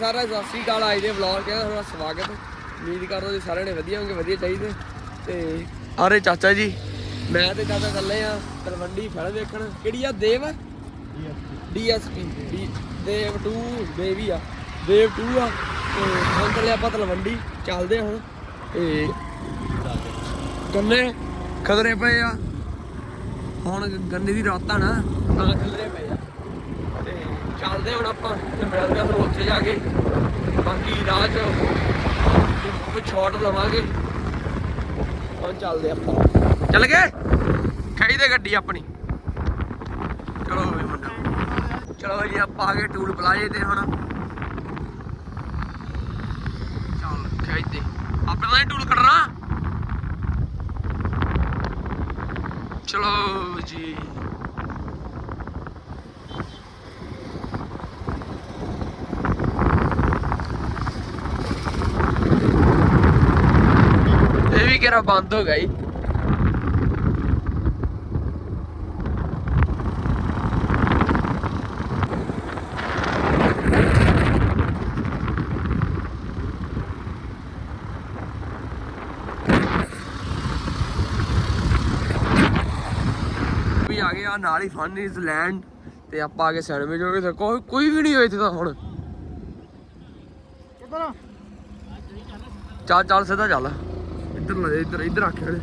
ਸਾਰਾ ਸਤਿ ਸ਼੍ਰੀ ਅਕਾਲ ਅੱਜ ਦੇ ਵਲੌਗ ਤੇ, ਤੁਹਾਡਾ ਸਵਾਗਤ। ਉਮੀਦ ਕਰਦਾ ਜੀ ਸਾਰਿਆਂ ਨੇ ਵਧੀਆ ਹੋਣਗੇ ਵਧੀਆ ਚਾਹੀਦੇ। ਤੇ ਆਰੇ ਚਾਚਾ ਜੀ, ਮੈਂ ਤੇ ਚਾਚਾ ਚੱਲੇ ਆ, ਤਲਵੰਡੀ ਫਿਲਮ ਵੇਖਣ। ਕਿਹੜੀ ਆ? ਦੇਵ? ਡੀਐਸਪੀ। ਦੇਵ 2 ਬੇਬੀ ਆ। ਦੇਵ 2 ਆ। ਤੇ ਹੁਣ ਚੱਲੇ ਆਪਾਂ ਤਲਵੰਡੀ। ਚੱਲਦੇ ਹੁਣ। ਤੇ ਗੰਨੇ ਖਦਰੇ ਪਏ ਆ। ਹੁਣ ਗੰਨੇ ਦੀ ਰਾਤਾਂ ਨਾ। ਤਾਂ ਖਦਰੇ ਪਏ ਆ। ਚੱਲਦੇ ਹੁਣ ਆਪਾਂ ਤੇ ਮਿਲਦੇ ਹਾਂ ਉੱਥੇ ਜਾ ਕੇ ਬਾਕੀ ਰਾਹ 'ਚ ਕੋਈ ਸ਼ਾਟ ਲਵਾਂਗੇ। ਹੁਣ ਚੱਲਦੇ ਆਪਾਂ। ਚੱਲ ਗਏ? ਖੜੀ ਦੇ ਗੱਡੀ ਆਪਣੀ। ਚਲੋ ਵੀ ਮੁੰਡਾ। ਚਲੋ ਜੀ, ਆਪਾਂ ਆ ਗਏ ਟੂਲ ਪਲਾਜ਼ੇ ਤੇ ਹੁਣ। ਚੱਲ ਖਾਈ ਦੇ ਆਪਣੇ ਤਾਂ ਟੂਲ ਕੱਢਣਾ ਚਲੋ ਜੀ। ਕਿਹੜਾ ਬੰਦ ਹੋ ਗਿਆ ਜੀ। ਵੀ ਆ ਗਏ ਆ ਨਾਲ ਹੀ ਫਨ ਇਜ਼ ਲੈਂਡ ਤੇ ਆਪਾਂ ਆ ਗਏ ਸੈਂਡਵਿਚ ਹੋ ਗਏ ਕੋਈ ਕੋਈ ਵੀ ਨਹੀਂ ਹੋਇਆ ਇੱਥੇ ਤਾਂ ਹੁਣ। ਚੱਲ ਚੱਲ ਸਿੱਧਾ ਚੱਲ। ਇੱਧਰ ਲੈ ਇੱਧਰ ਇੱਧਰ ਆਖਿਆ ਨੇ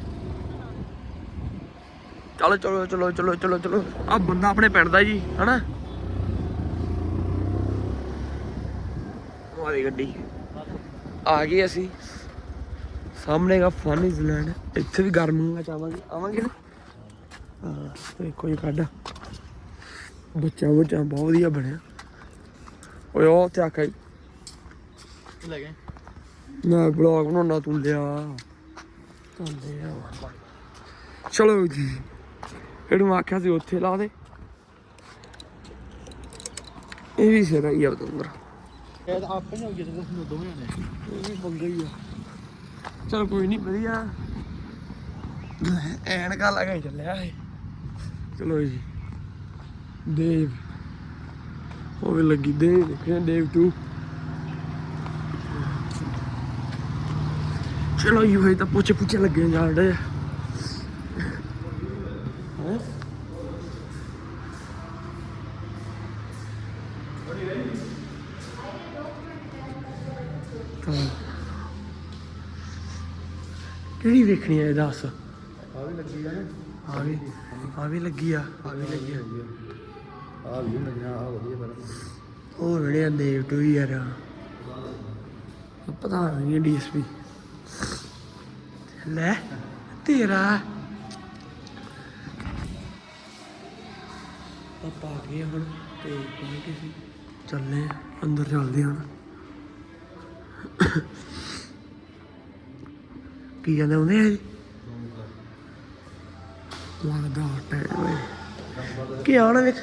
ਚਲੋ ਚਲੋ ਚਲੋ ਚਲੋ ਚਲੋ ਚਲੋ। ਆ ਬੰਦਾ ਆਪਣੇ ਪਿੰਡ ਦਾ ਜੀ ਹਨਾ? ਮਾਰੀ ਗੱਡੀ। ਆ ਗਏ ਅਸੀਂ। ਸਾਹਮਣੇ ਦਾ ਫਨ ਇਜ਼ ਲੈਂਡ ਇੱਥੇ ਵੀ ਗਰਮੀਆਂ ਚ ਆਵਾਂਗੇ ਨਾ? ਹਾਂ ਤੇ ਕੋਈ ਕੱਢ। ਬੱਚਾ ਬੱਚਾ ਬਹੁਤ ਵਧੀਆ ਬਣਿਆ। ਓਏ ਉਹ ਤੇ ਆਖਾਈ ਲੈ ਗਏ। ਮੈਂ ਬਲੌਗ ਬਣਾਉਣਾ ਤੂੰ ਲਿਆ ਆ। ਚਲੋ ਜੀ ਇਹਨੂੰ ਆਖਿਆ ਸੀ ਉੱਥੇ ਲਾ ਦੇ। ਇਹ ਵੀ ਸਿਰ ਆਈ ਆ ਇਹ ਤਾਂ ਆਪੇ ਹੋ ਗਿਆ ਤੇ ਦੋਵੇਂ ਨੇ ਇਹ ਵੀ ਬੰਗਾ ਹੀ ਆ। ਚਲ ਕੋਈ ਨਹੀਂ ਵਧੀਆ। ਐਨਕਾਂ ਲਗਾ ਹੀ ਚੱਲਿਆ ਇਹ। ਚਲੋ ਜੀ ਦੇਵ। ਉਹ ਵੀ ਲੱਗੀ ਦੇ ਦੇਖਿਆ ਦੇਵ 2 ਚਲੋ ਯੂ ਹੈ ਤਾਂ ਪੁੱਛੇ ਪੁੱਛੇ ਲੱਗੇ ਜਾਣ ਡੇ ਕਿਹੜੀ ਵੇਖਣੀ ਹੈ ਦੱਸ? ਆ ਵੀ ਲੱਗੀ ਆ ਨਾ। ਆ ਵੀ ਆ ਵੀ ਲੱਗੀ ਆ। ਆ ਵੀ ਲੱਗੀ ਆ। ਆ ਵੀ ਲੱਗਣਾ ਆ ਵਧੀਆ ਪਰ। ਉਹ ਜਿਹੜੇ ਦੇਵ ਟੂ ਯਾਰ। ਪਤਾ ਨਹੀਂ ਡੀਐਸਪੀ ਲੈ, ਤੇਰਾ। ਆਪਾਂ ਆ ਗਏ ਹੁਣ ਤੇ ਪਹੁੰਚ ਗਏ ਸੀ। ਚੱਲੇ ਅੰਦਰ ਚੱਲਦੇ ਹਾਂ ਕੀ ਕਹਿੰਦੇ ਹੁੰਦੇ ਆ ਜੀ? ਲੱਗਦਾ ਟਾਈਮ ਹੈ ਕੀ ਆਣਾ ਵੇਖ।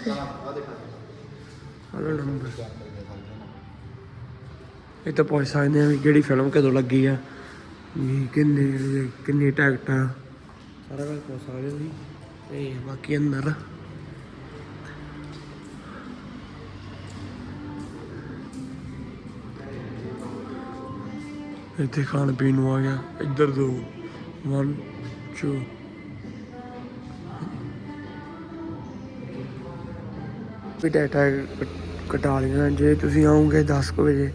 ਹਲੋ ਨੰਬਰ ਇਹ ਤਾਂ ਪੁੱਛ ਸਕਦੇ ਆ ਵੀ ਕਿਹੜੀ ਫਿਲਮ ਕਦੋਂ ਲੱਗੀ ਆ। ਵੀ ਕਿੰਨੇ ਕਿੰਨੀ ਟਿਕਟ। ਆ ਸਾਰਾ ਕੁਝ ਪੁੱਛ ਸਕਦੇ ਸੀ ਤੇ ਬਾਕੀ ਅੰਦਰ। ਇੱਥੇ ਖਾਣ ਪੀਣ ਨੂੰ ਆ ਗਿਆ। ਇੱਧਰ ਦੋ। 1 2 ਵੀ ਡਾਟਾ ਕਟਾ ਲਿਆ ਜੇ ਤੁਸੀਂ ਆਓਗੇ 10 ਕੁ ਵਜੇ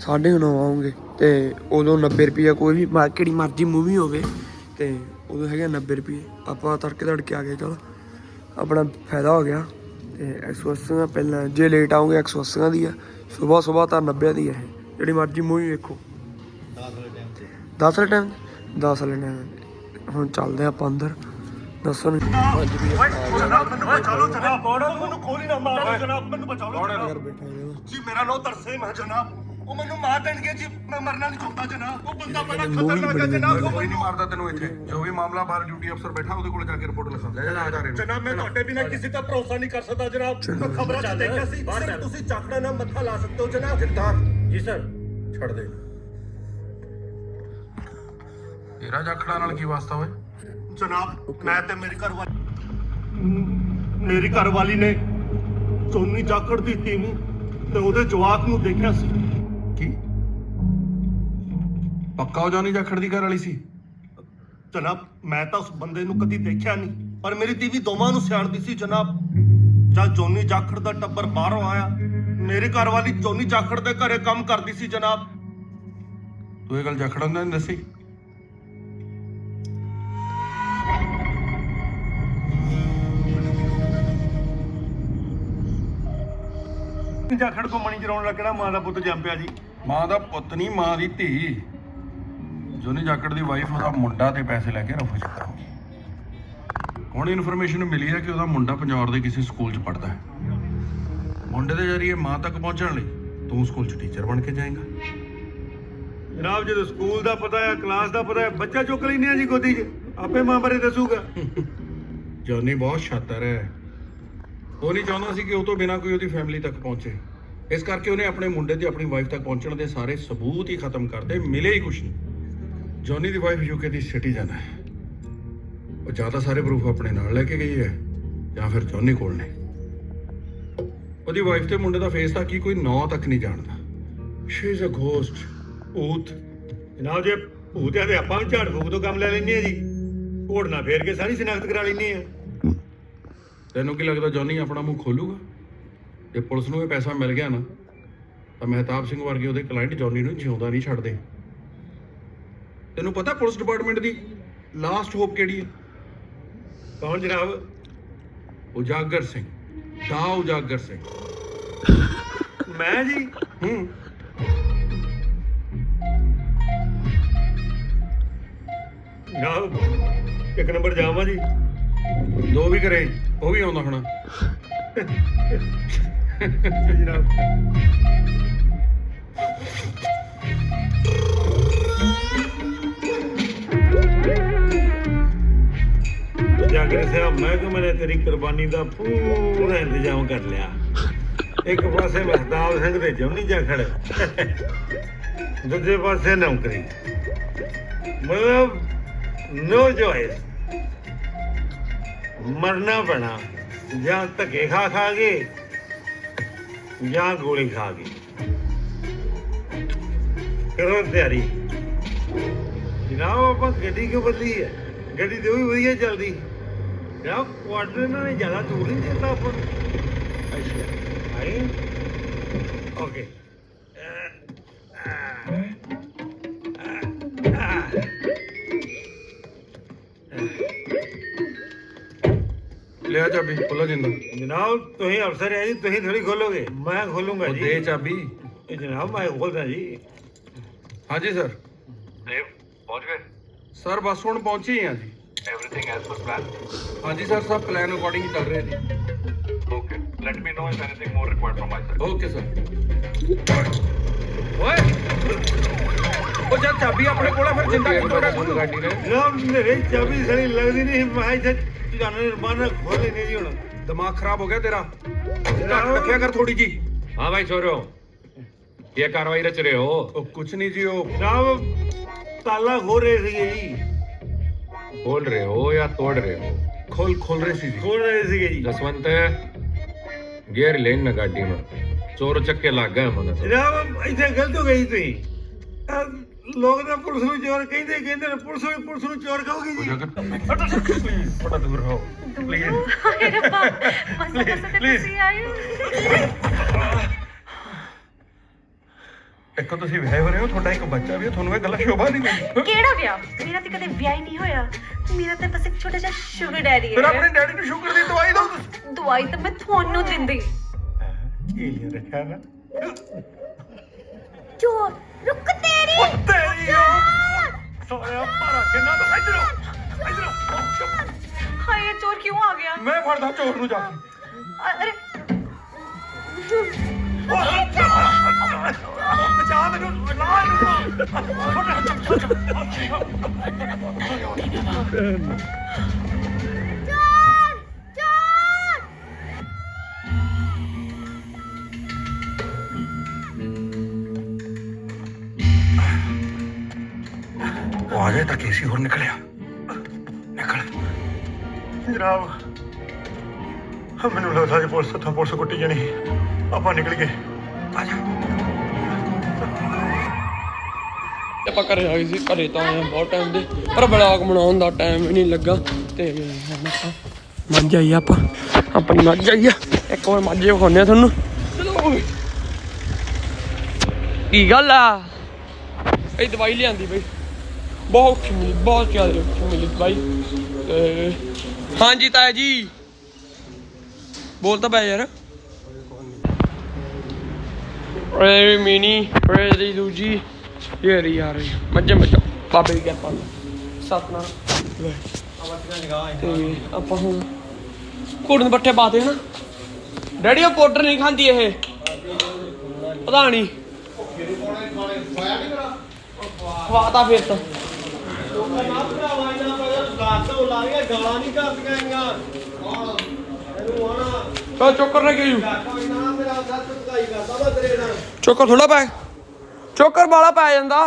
9:30 ਆਓਗੇ ਤੇ ਉਦੋਂ 90 ਰੁਪਈਆ ਕੋਈ ਵੀ ਮਾ- ਕਿਹੜੀ ਮਰਜ਼ੀ ਮੂਵੀ ਹੋਵੇ ਤੇ ਉਦੋਂ ਹੈਗਾ 90 ਰੁਪਏ ਆਪਾਂ ਤੜਕੇ ਤੜਕੇ ਆ ਗਏ ਚਲ। ਆਪਣਾ ਫਾਇਦਾ ਹੋ ਗਿਆ। ਤੇ 180 ਦਾ ਪਹਿਲਾਂ ਜੇ ਲੇਟ ਆਓਗੇ 180 ਦੀ ਆ। ਸਵੇਰ ਸਵੇਰ ਤਾਂ 90 ਦੀ ਇਹ। ਜਿਹੜੀ ਮਰਜ਼ੀ ਮੂਵੀ ਵੇਖੋ। 10 ਵਾਲੇ ਟਾਈਮ ਤੇ। 10 ਵਾਲੇ ਟਾਈਮ 10 ਵਾਲੇ ਟਾਈਮ ਹੁਣ ਚੱਲਦੇ ਆਪਾਂ ਅੰਦਰ। ਦੱਸਣ ਅੱਜ ਵੀ ਜਨਾਬ ਮੈਨੂੰ ਬਚਾ ਲਓ ਜਨਾਬ ਮੈਨੂੰ ਗੋਲੀ ਨਾ ਮਾਰੋ। ਜਨਾਬ ਮੈਨੂੰ ਬਚਾ ਲਓ ਜਨਾਬ ਬੈਠਾ ਹੈ ਜੀ ਮੇਰਾ ਨਾਮ ਤਰਸੇਮ ਹੈ ਜਨਾਬ। ਉਹ ਮੈਨੂੰ ਮਾਰ ਦੇਣਗੇ ਜੀ ਮੈਂ ਮਰਨਾ ਨਹੀਂ ਚਾਹੁੰਦਾ ਜਨਾਬ ਉਹ ਬੰਦਾ ਬੜਾ ਖਤਰਨਾਕ ਹੈ ਜਨਾਬ ਉਹ ਕੋਈ ਨਹੀਂ ਮਾਰਦਾ ਤੈਨੂੰ ਇੱਥੇ। ਜੋ ਵੀ ਮਾਮਲਾ ਬਾਹਰ ਡਿਊਟੀ ਅਫਸਰ ਬੈਠਾ ਉਹਦੇ ਕੋਲ ਜਾ ਕੇ ਰਿਪੋਰਟ ਲਿਖਾ। ਲੈ ਜਾ ਜਾ ਰਹੇ ਜਨਾਬ ਮੈਂ ਤੁਹਾਡੇ ਬਿਨਾਂ ਕਿਸੇ ਦਾ ਭਰੋਸਾ ਨਹੀਂ ਕਰ ਸਕਦਾ ਜਨਾਬ ਮੈਂ ਖਬਰਾਂ 'ਚ ਦੇਖਿਆ ਸੀ। ਸਿਰਫ ਤੁਸੀਂ ਚਾਕੜਾ ਨਾਲ ਮੱਥਾ ਲਾ ਸਕਦੇ ਹੋ ਜਨਾਬ ਜਗਤਾਰ ਜੀ ਸਰ। ਛੱਡ ਦੇ। ਤੇਰਾ ਜਾਖੜਾ ਨਾਲ ਕੀ ਵਾਸਤਾ ਓਏ? ਜਨਾਬ ਮੈਂ ਤੇ ਮੇਰੀ ਘਰ ਵਾਲੀ ਮੇਰੀ ਘਰ ਵਾਲੀ ਨੇ ਚੋਨੀ ਜਾਕੜ ਦੀ ਟੀਮ ਤੇ ਉਹਦੇ ਜਵਾਕ ਨੂੰ ਦੇਖਿਆ ਸੀ। ਪੱਕਾ ਉਹ ਜਾਨੀ ਜਾਖੜ ਦੀ ਘਰ ਵਾਲੀ ਸੀ? ਜਨਾਬ ਮੈਂ ਤਾਂ ਉਸ ਬੰਦੇ ਨੂੰ ਕਦੀ ਦੇਖਿਆ ਨਹੀਂ। ਪਰ ਮੇਰੀ ਟੀਵੀ ਦੋਵਾਂ ਨੂੰ ਸਿਆਣਦੀ ਸੀ ਜਨਾਬ। ਜਦ ਜੋਨੀ ਜਾਖੜ ਦਾ ਟੱਬਰ ਬਾਹਰੋਂ ਆਇਆ ਮੇਰੀ ਘਰ ਵਾਲੀ ਜੋਨੀ ਜਾਖੜ ਦੇ ਘਰੇ ਕੰਮ ਕਰਦੀ ਸੀ ਜਨਾਬ। ਤੂੰ ਇਹ ਗੱਲ ਜਾਖੜਾਂ ਨਹੀਂ ਦੱਸੀ? ਜਾਖੜ ਕੋ ਮਣੀ ਚਰਾਉਣ ਲੱਗਣਾ ਮਾਂ ਦਾ ਪੁੱਤ ਜੰਮ ਪਿਆ ਜੀ। ਮਾਂ ਦਾ ਪੁੱਤ ਨਹੀਂ ਮਾਂ ਦੀ ਧੀ। ਜੋਨੀ ਜਾਖੜ ਦੀ ਵਾਈਫ ਉਹਦਾ ਮੁੰਡਾ ਤੇ ਪੈਸੇ ਲੈ ਕੇ ਰਫੂ ਚੱਕਰ ਹੋ ਗਈ ਹੁਣ ਇਨਫੋਰਮੇਸ਼ਨ ਮਿਲੀ ਹੈ ਕਿ ਉਹਦਾ ਮੁੰਡਾ ਪੰਜਾਬ ਦੇ ਕਿਸੇ ਸਕੂਲ 'ਚ ਪੜਦਾ ਹੈ। ਮੁੰਡੇ ਦੇ ਜਰੀਏ ਮਾਂ ਤੱਕ ਪਹੁੰਚਣ ਲਈ ਤੂੰ ਸਕੂਲ 'ਚ ਟੀਚਰ ਬਣ ਕੇ ਜਾਏਗਾ। ਜਨਾਬ ਜਦੋਂ ਸਕੂਲ ਦਾ ਪਤਾ ਹੈ ਕਲਾਸ ਦਾ ਪਤਾ ਹੈ ਬੱਚਾ ਚੁੱਕ ਲੈਨੇ ਆ ਜੀ ਗੋਦੀ 'ਚ। ਆਪੇ ਮਾਂ ਬਾਰੇ ਦੱਸੂਗਾ। ਜੋਨੀ ਬਹੁਤ ਸ਼ਾਤਰ ਹੈ। ਉਹ ਨਹੀਂ ਚਾਹੁੰਦਾ ਸੀ ਕਿ ਉਹ ਤੋਂ ਬਿਨਾਂ ਕੋਈ ਉਹਦੀ ਫੈਮਿਲੀ ਤੱਕ ਪਹੁੰਚੇ। ਇਸ ਕਰਕੇ ਉਹਨੇ ਆਪਣੇ ਮੁੰਡੇ ਤੇ ਆਪਣੀ ਵਾਈਫ ਤੱਕ ਪਹੁੰਚਣ ਦੇ ਸਾਰੇ ਸਬੂਤ ਹੀ ਖਤਮ ਕਰਤੇ ਮਿਲੇ ਹੀ ਕੁਛ ਨਹੀਂ। ਜੋਨੀ ਦੀ ਵਾਈਫ ਯੂਕੇ ਦੀ ਸਿਟੀਜ਼ਨ ਹੈ। ਉਹ ਜਾਂ ਤਾਂ ਸਾਰੇ ਪ੍ਰੂਫ ਆਪਣੇ ਨਾਲ ਲੈ ਕੇ ਗਈ ਹੈ, ਜਾਂ ਫਿਰ ਜੋਨੀ ਕੋਲ ਨੇ। ਉਹਦੀ ਵਾਈਫ ਤੇ ਮੁੰਡੇ ਦਾ ਫੇਸ ਤਾਂ ਕੀ ਕੋਈ ਨਾਂ ਤੱਕ ਨਹੀਂ ਜਾਣਦਾ। ਸ਼ੀ ਇਜ਼ ਅ ਗੋਸਟ ਭੂਤ। ਜਨਾਬ, ਜੇ ਭੂਤਿਆਂ ਦੇ ਆਪਾਂ ਝਾੜ ਫੂਕ ਤੋਂ ਕੰਮ ਲੈ ਲੈਨੇ ਆ ਜੀ ਘੋੜਨਾ ਫੇਰ ਕੇ ਸਾਰੀ ਸ਼ਨਾਖਤ ਕਰਾ ਲੈਨੇ ਆ ਤੈਨੂੰ ਕੀ ਲੱਗਦਾ ਜੌਨੀ ਆਪਣਾ ਮੂੰਹ ਖੋਲੂਗਾ? ਜੇ ਪੁਲਿਸ ਨੂੰ ਇਹ ਪੈਸਾ ਮਿਲ ਗਿਆ ਨਾ, ਤਾਂ ਮਹਿਤਾਬ ਸਿੰਘ ਵਰਗੇ ਉਹਦੇ ਕਲਾਇੰਟ ਜੌਨੀ ਨੂੰ ਜਿਉਂਦਾ ਨਹੀਂ ਛੱਡਦੇ। ਤੈਨੂੰ ਪਤਾ ਪੁਲਿਸ ਡਿਪਾਰਟਮੈਂਟ ਦੀ ਲਾਸਟ ਹੋਪ ਕਿਹੜੀ ਹੈ? ਕੌਣ ਜਨਾਬ? ਉਜਾਗਰ ਸਿੰਘ ਦਾ ਉਜਾਗਰ ਸਿੰਘ। ਮੈਂ ਜੀ? ਹੂੰ। ਜਨਾਬ ਇੱਕ ਨੰਬਰ ਜਾਵਾਂ ਜੀ। ਦੋ ਵੀ ਕਰੇ ਉਹ ਵੀ ਆਉਂਦਾ ਹੋਣਾ। ਜੀ ਜਨਾਬ। ਜਾਗਰ ਮਹਿਕਮੇ ਨੇ ਤੇਰੀ ਕੁਰਬਾਨੀ ਦਾ ਪੂਰਾ ਇੰਤਜ਼ਾਮ ਕਰ ਲਿਆ। ਇੱਕ ਪਾਸੇ ਮਹਤਾਬ ਸਿੰਘ ਦੇ ਜਮਨੀ ਜਾਖੜ ਦੂਜੇ ਪਾਸੇ ਨੌਕਰੀ। ਮਤਲਬ ਨੋ ਚੋਇਸ ਮਰਨਾ ਪੈਣਾ, ਜਾਂ ਧੱਕੇ ਖਾ ਖਾ ਕੇ, ਜਾਂ ਗੋਲੀ ਖਾ ਕੇ। ਕਰੋ ਤਿਆਰੀ। ਜਨਾਬ, ਆਪਾਂ ਗੱਡੀ ਕਿਉਂ ਬਦਲੀ ਹੈ? ਗੱਡੀ ਤੇ ਉਹ ਵੀ ਵਧੀਆ ਚੱਲਦੀ। ਜਨਾਬ ਕੁਆਟਰ ਇਹਨਾਂ ਨੇ ਜ਼ਿਆਦਾ ਦੂਰ ਨਹੀਂ ਦਿੱਤਾ ਆਪਾਂ ਨੂੰ। ਅੱਛਾ ਆਈ ਓਕੇ ਲਿਆ ਚਾਬੀ ਖੋਲਾ ਜਿੰਦਾ ਜਨਾਬ ਤੁਸੀਂ ਅਫਸਰ ਹੈ ਜੀ ਤੁਸੀਂ ਥੋੜੀ ਖੋਲੋਗੇ ਮੈਂ ਖੋਲੂੰਗਾ ਉਹ ਜੀ ਦੇ ਚਾਬੀ ਇਹ ਜਨਾਬ ਮੈਂ ਖੋਲਦਾ ਜੀ ਹਾਂਜੀ ਸਰ ਦੇਵ ਪਹੁੰਚ ਗਏ ਸਰ ਬਸ ਹੁਣ ਪਹੁੰਚੇ ਹੀ ਆ ਜੀ everything as per plan ਹਾਂਜੀ ਸਰ ਸਭ ਪਲਾਨ ਅਕੋਰਡਿੰਗ ਚੱਲ ਰਿਹਾ ਜੀ okay let me know if anything more required from my side okay sir ਓਏ ਉਹ ਜਦ ਚਾਬੀ ਆਪਣੇ ਕੋਲ ਆ ਫਿਰ ਜਿੰਦਾ ਕਿਉਂ ਤੋੜਿਆ ਤੁਹਾਨੂੰ ਗਾਡੀ ਨੇ ਜਨਾਬ ਮੇਰੇ ਚਾਬੀ ਸੜੀ ਲੱਗਦੀ ਨਹੀਂ ਮੈਂ ਇੱਥੇ ਜਾਣੇ ਰਮਾਨਾ ਖੋਲ ਲੈਣੀ ਜੀ ਹੁਣ ਦਿਮਾਗ ਖਰਾਬ ਹੋ ਗਿਆ ਤੇਰਾ ਘੱਟ ਰੱਖਿਆ ਕਰ ਥੋੜੀ ਜੀ हाँ भाई छोरो ये कार्रवाई रच रहे हो ਉਹ ਕੁਛ ਨਹੀਂ ਜੀ ਉਹ ਜਨਾਬ ਤਾਲਾ ਖੋਲ ਰਹੇ ਸੀਗੇ ਜੀ ਖੋਲ ਰਹੇ ਹੋ ਜਾਂ ਤੋੜ ਰਹੇ ਹੋ? ਖੋਲ ਖੋਲ ਰਹੇ ਸੀ ਖੋਲ ਰਹੇ ਸੀਗੇ ਜੀ। ਜਸਵੰਤ ਗੇਅਰ ਲੈਣ ਨਾ ਗੱਡੀ ਮਾ। ਚੋਰ ਚੱਕੇ ਲੱਗ ਮਨ ਇੱਥੇ ਗਲਤ ਹੋ ਗਈ ਤੁਸੀਂ। ਲੋਕ ਤਾਂ ਪੁਲਿਸ ਨੂੰ ਚੋਰ ਕਹਿੰਦੇ ਕਹਿੰਦੇ ਨੇ ਪੁਲਿਸ ਨੂੰ ਪੁਲਿਸ ਨੂੰ ਚੋਰ ਕਹੋਗੇ ਜੀ। ਪਲੀਜ਼ ਬੜਾ ਦੂਰ ਪਲੀਜ਼ ਮੇਰੇ ਬਾਪ ਤੁਸੀਂ ਆਏ ਇੱਕ ਤੁਸੀਂ ਵਿਆਹ ਹੋ ਰਹੇ ਹੋ ਤੁਹਾਡਾ ਇੱਕ ਬੱਚਾ ਵੀ ਹੈ ਤੁਹਾਨੂੰ ਇਹ ਗੱਲਾਂ ਸ਼ੋਭਾ ਨਹੀਂ ਦਿੰਦੀ। ਕਿਹੜਾ ਵਿਆਹ? ਮੇਰਾ ਤੇ ਕਦੇ ਵਿਆਹ ਹੀ ਨਹੀਂ ਹੋਇਆ। ਮੇਰਾ ਤੇ ਬਸ ਇੱਕ ਛੋਟਾ ਜਿਹਾ ਸ਼ੂਗਰ ਡੈਡੀ ਫਿਰ ਆਪਣੇ ਡੈਡੀ ਨੂੰ ਸ਼ੂਗਰ ਦੀ ਦਵਾਈ ਦਿਓ ਤੁਸੀਂ। ਦਵਾਈ ਤਾਂ ਮੈਂ ਤੁਹਾਨੂੰ ਦਿੰਦੀ। ਕੀ ਲਿਆ ਰੱਖਿਆ ਨਾ। ਚੋਰ ਰੁਕ ਤੇਰੀ। ਤੇਰੀ ਸੋਇਆ ਮਾਰਾ ਕਿੰਨਾ ਤਾਂ ਇਧਰੋਂ ਇਧਰੋਂ ਹਾਏ ਇਹ ਚੋਰ ਕਿਉਂ ਆ ਗਿਆ? ਮੈਂ ਫੜਦਾ ਚੋਰ ਨੂੰ ਜਾ ਕੇ। ਅ- ਅਰੇ। ਉਹ ਆ ਜਾਏ ਤਾਂ ਕੇਸੀ ਹੋਰ ਨਿਕਲਿਆ ਨਿਕਲ। ਜਨਾਬ ਮੈਨੂੰ ਲੱਗਦਾ ਜੀ ਪੁਲਿਸ ਤੋਂ ਪੁਲਿਸ ਕੁੱਟੀ ਜਾਣੀ। ਆਪਾਂ ਨਿਕਲ ਗਏ। ਆਪਾਂ ਘਰੇ ਆ ਗਏ ਸੀ, ਘਰੇ ਤਾਂ ਆਏ ਬਹੁਤ ਟਾਈਮ ਦੇ, ਪਰ ਬਲੌਗ ਬਣਾਉਣ ਦਾ ਟਾਈਮ ਹੀ ਨਹੀਂ ਲੱਗਾ। ਤੇ ਹੁਣ ਆਪਾਂ ਮੱਝ ਆਈ ਆਪਾਂ ਆਪਣੀ ਮੱਝ ਆਈ ਆ। ਇੱਕ ਵਾਰ ਮੱਝ ਵਿਖਾਉਂਦੇ ਆ ਤੁਹਾਨੂੰ। ਚਲੋ ਕੀ ਗੱਲ ਆ? ਇਹ ਦਵਾਈ ਲਿਆਂਦੀ ਬਈ। ਬਹੁਤ ਔਖੀ ਮਿਲੀ, ਬਹੁਤ ਜ਼ਿਆਦਾ ਔਖੀ ਮਿਲੀ ਦਵਾਈ। ਤੇ ਹਾਂਜੀ ਤਾਇਆ ਜੀ। ਬੋਲ ਤਾਂ ਪੈ ਯਾਰ। ਰੇ ਮਿਨੀ ਰੇ ਦੀ ਦੂਜੀ। ਇਹ ਰਹੀ ਆ ਰਹੀ। ਮੱਝਾਂ ਮੱਝਾਂ ਬਾਬੇ ਦੀ ਕਿਰਪਾ ਨਾਲ। ਸਤਨਾਮ। ਤੇ ਆਪਾਂ ਹੁਣ ਘੋੜੇ ਨੂੰ ਪੱਠੇ ਪਾਤੇ ਹਨਾ। ਡੈਡੀ ਉਹ ਪਾਊਡਰ ਨਹੀਂ ਖਾਂਦੀ ਇਹ। ਪਤਾ ਨਹੀਂ। ਖਵਾਤਾ ਫਿਰ ਤਾਂ। ਚੋਕਰ ਨਾ ਕਿਉਂ ਚੋਕਰ ਥੋੜਾ ਪੈ ਚੋਕਰ ਵਾਲਾ ਪੈ ਜਾਂਦਾ।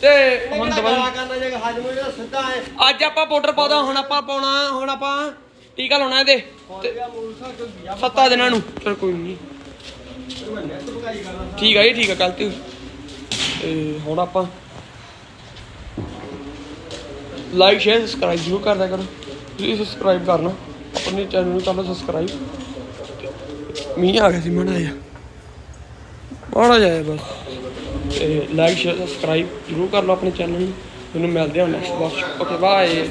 ਤੇ ਹੁਣ ਦਵਾਈ ਅੱਜ ਆਪਾਂ ਪਾਊਡਰ ਪਾਉਦਾ ਹੁਣ ਆਪਾਂ ਪਾਉਣਾ, ਹੁਣ ਆਪਾਂ ਟੀਕਾ ਲਾਉਣਾ ਇਹਦੇ। ਤੇ ਦਿਨਾਂ ਨੂੰ। ਚਲ ਕੋਈ ਨਹੀਂ ਠੀਕ ਆ ਜੀ, ਠੀਕ ਆ ਕੱਲ ਤੇ। ਹੁਣ ਆਪਾਂ ਲਾਈਕ, ਸ਼ੇਅਰ, ਸਬਸਕ੍ਰਾਈਬ ਜ਼ਰੂਰ ਕਰਦਿਆ ਕਰੋ। ਤੁਸੀਂ ਸਬਸਕ੍ਰਾਈਬ ਕਰਨਾ। ਆਪਣੇ ਚੈਨਲ ਨੂੰ ਕਰ ਲਓ ਸਬਸਕ੍ਰਾਈਬ ਮੀਂਹ ਆ ਗਿਆ ਸੀ, ਮਾੜਾ ਜਿਹਾ। ਮਾੜਾ ਜਿਹਾ ਬਸ। ਤੇ ਲਾਈਕ ਸ਼ੇਅਰ ਸਬਸਕ੍ਰਾਈਬ ਜ਼ਰੂਰ ਕਰ ਲਓ ਆਪਣੇ ਚੈਨਲ ਨੂੰ। ਮੈਨੂੰ ਮਿਲਦੇ ਹਾਂ ਨੈਕਸਟ ਵਾਚ ਓਕੇ ਬਾਏ